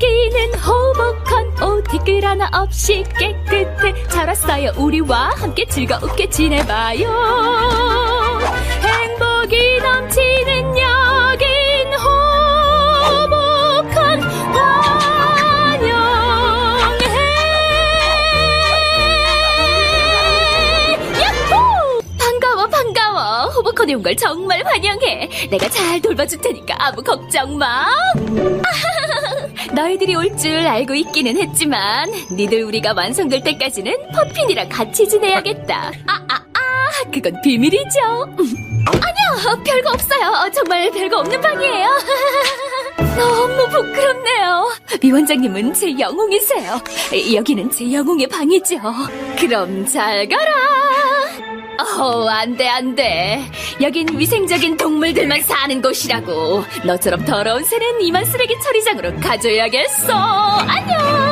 여기는 호복한 옷 티끌 하나 없이 깨끗해 잘 왔어요. 우리와 함께 즐겁게 지내봐요. 행복이 넘치는 여긴 호복한 환영해! 야호! 반가워 반가워. 호복헌에 온 걸 정말 환영해. 내가 잘 돌봐줄 테니까 아무 걱정 마 너희들이 올 줄 알고 있기는 했지만 니들 우리가 완성될 때까지는 퍼핀이랑 같이 지내야겠다. 아 아, 아, 그건 비밀이죠. 아니요 별거 없어요. 정말 별거 없는 방이에요. 너무 부끄럽네요. 위원장님은 제 영웅이세요. 여기는 제 영웅의 방이죠. 그럼 잘 가라 어, 안 돼, 안 돼. 여긴 위생적인 동물들만 사는 곳이라고. 너처럼 더러운 새는 이만 쓰레기 처리장으로 가줘야겠어. 안녕!